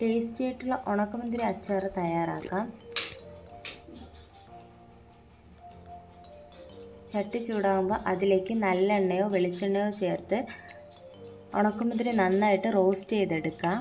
Tasty ആയിട്ടുള്ള ഉണക്കമുന്തിരി അച്ചാർ തയ്യാറാക്കാം. ചട്ടി ചൂടാകുമ്പോൾ അതിലേക്ക് നല്ലെണ്ണയോ വെളിച്ചെണ്ണയോ ചേർത്ത് ഉണക്കമുന്തിരി നന്നായിട്ട് റോസ്റ്റ് ചെയ്തെടുക്കാം.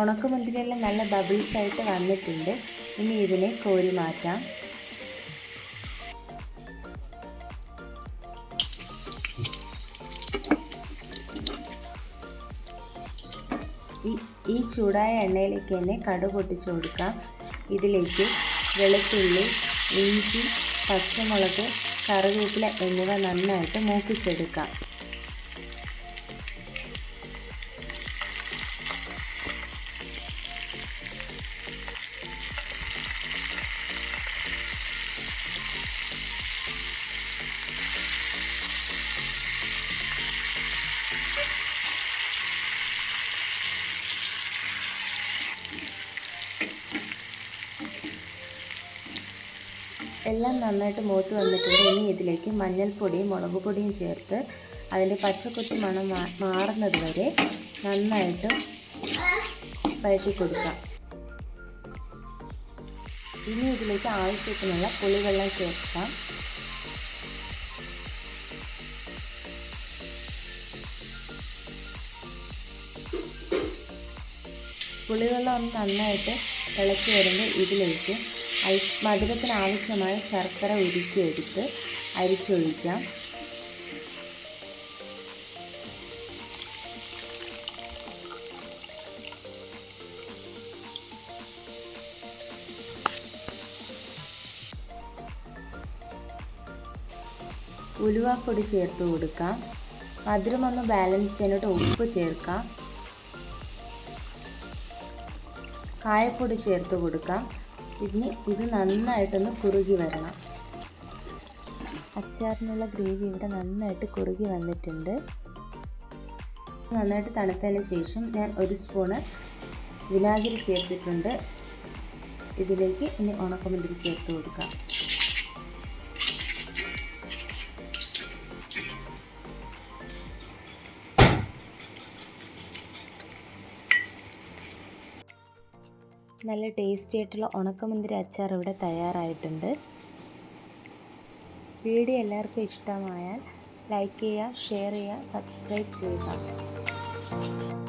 ഉണക്കമുന്തിരിയെല്ലാം നല്ല ബബിൾസ് ആയിട്ട് വന്നിട്ടുണ്ട്. ഇനി ഇതിനെ കോരി മാറ്റാം. ഈ ചൂടായ എണ്ണയിലേക്ക് തന്നെ കടു പൊട്ടിച്ചു കൊടുക്കാം. ഇതിലേക്ക് വെളുത്തുള്ളി ഇഞ്ചി പച്ചമുളക് കറിവേപ്പില എന്നിവ നന്നായിട്ട് മൂപ്പിച്ചെടുക്കാം. എല്ലാം നന്നായിട്ട് മൂത്ത് വന്നിട്ടുണ്ട്. ഇനി ഇതിലേക്ക് മഞ്ഞൾപ്പൊടിയും മുളക് പൊടിയും ചേർത്ത് അതിന്റെ പച്ചക്കൊത്തി മണം മാറുന്നത് വരെ നന്നായിട്ട് വഴറ്റി കൊടുക്കാം ഇനി ഇതിലേക്ക് ആവശ്യത്തിനുള്ള പുളിവെള്ളം ചേർക്കാം. പുളിവെള്ളം ഒന്ന് നന്നായിട്ട് തിളച്ച് വരുമ്പോൾ ഇതിലേക്ക് അൽ മധുരത്തിന് ആവശ്യമായ ശർക്കര ഉരുക്കിയെടുത്ത് അരിച്ചൊഴിക്കാം. ഉലുവാപ്പൊടി ചേർത്ത് കൊടുക്കാം. മധുരം ഒന്ന് ബാലൻസ് ചെയ്യാനായിട്ട് ഉപ്പ് ചേർക്കാം. കായപ്പൊടി ചേർത്ത് കൊടുക്കാം. ഇനി ഇത് നന്നായിട്ടൊന്ന് കുറുകി വരണം. അച്ചാറിനുള്ള ഗ്രേവി ഇവിടെ നന്നായിട്ട് കുറുകി വന്നിട്ടുണ്ട്. നന്നായിട്ട് തണുത്തതിന് ശേഷം ഞാൻ ഒരു സ്പൂണ് വിനാഗിരി ചേർത്തിട്ടുണ്ട്. ഇതിലേക്ക് ഇനി ഉണക്കമുന്തിരി ചേർത്ത് കൊടുക്കാം. നല്ല ടേസ്റ്റി ആയിട്ടുള്ള ഉണക്കമുന്തിരി അച്ചാർ ഇവിടെ തയ്യാറായിട്ടുണ്ട്. വീഡിയോ എല്ലാവർക്കും ഇഷ്ടമായാൽ ലൈക്ക് ചെയ്യുക ഷെയർ ചെയ്യുക സബ്സ്ക്രൈബ് ചെയ്യുക.